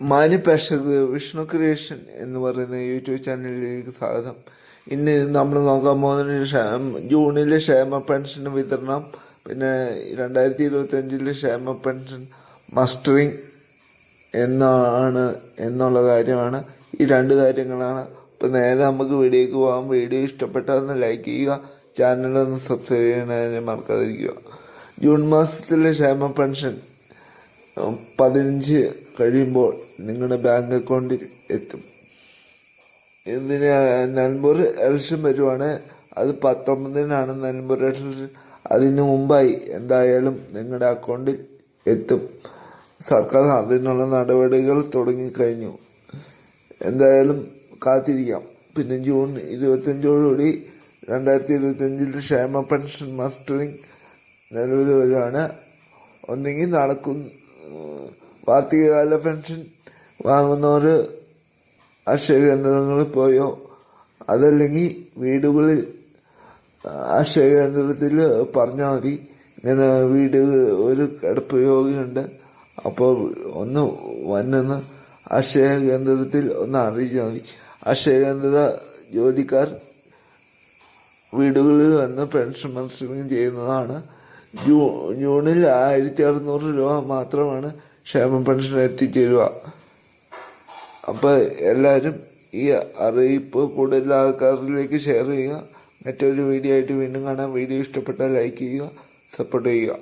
മാന്യ പ്രേക്ഷകർക്ക് വിഷ്ണു ക്രിയേഷൻ എന്ന് പറയുന്ന യൂട്യൂബ് ചാനലിലേക്ക് സ്വാഗതം. ഇന്ന് നമ്മൾ നോക്കാൻ പോകുന്ന ജൂണിലെ ക്ഷേമ പെൻഷൻ വിതരണം പിന്നെ രണ്ടായിരത്തി ഇരുപത്തി അഞ്ചിലെ ക്ഷേമ പെൻഷൻ മസ്റ്ററിങ് എന്നാണ് എന്നുള്ള കാര്യമാണ്. ഈ രണ്ട് കാര്യങ്ങളാണ്. ഇപ്പം നേരെ നമുക്ക് വീഡിയോക്ക് പോകാം. വീഡിയോ ഇഷ്ടപ്പെട്ടാൽ ഒന്ന് ലൈക്ക് ചെയ്യുക ചാനലൊന്ന് സബ്സ്ക്രൈബ് ചെയ്യാൻ മറക്കാതിരിക്കുക. ജൂൺ മാസത്തിലെ ക്ഷേമ പെൻഷൻ പതിനഞ്ച് കഴിയുമ്പോൾ നിങ്ങളുടെ ബാങ്ക് അക്കൗണ്ടിൽ എത്തും. ഇതിന് നൻപൂർ ഇലക്ഷൻ വരുവാണ്? അത് പത്തൊമ്പതിനാണ് നൻപൂർ ഇലക്ഷൻ അതിന് മുമ്പായി എന്തായാലും നിങ്ങളുടെ അക്കൗണ്ടിൽ എത്തും. സർക്കാർ അതിനുള്ള നടപടികൾ തുടങ്ങിക്കഴിഞ്ഞു. എന്തായാലും കാത്തിരിക്കാം. പിന്നെ ജൂൺ ഇരുപത്തഞ്ചോടുകൂടി രണ്ടായിരത്തി ഇരുപത്തഞ്ചിൽ ക്ഷേമ പെൻഷൻ മസ്റ്ററിങ് നിലവിൽ വരുവാണ്. ഒന്നെങ്കിൽ നടക്കും വാർഷികകാല പെൻഷൻ വാങ്ങുന്നവർ അക്ഷയ കേന്ദ്രങ്ങളിൽ പോയോ? അതല്ലെങ്കിൽ വീടുകളിൽ അക്ഷയ കേന്ദ്രത്തിൽ പറഞ്ഞാൽ മതി. ഇങ്ങനെ വീട് ഒരു കിടപ്പ് രോഗിയുണ്ട്. അപ്പോൾ ഒന്ന് വന്നെന്ന് അക്ഷയ കേന്ദ്രത്തിൽ ഒന്ന് അറിയിച്ചാൽ മതി. അക്ഷയ കേന്ദ്ര ജോലിക്കാർ വീടുകളിൽ വന്ന് പെൻഷൻ മത്സരം ചെയ്യുന്നതാണ്. ജൂ ജൂണിൽ ആയിരത്തി അറുന്നൂറ് രൂപ മാത്രമാണ് ക്ഷേമ പെൻഷൻ എത്തിച്ചേരുക അപ്പോൾ എല്ലാവരും ഈ അറിയിപ്പ് കൂടുതൽ ആൾക്കാരിലേക്ക് ഷെയർ ചെയ്യുക. മറ്റൊരു വീഡിയോ ആയിട്ട് വീണ്ടും കാണാം. വീഡിയോ ഇഷ്ടപ്പെട്ടാൽ ലൈക്ക് ചെയ്യുക സപ്പോർട്ട് ചെയ്യുക.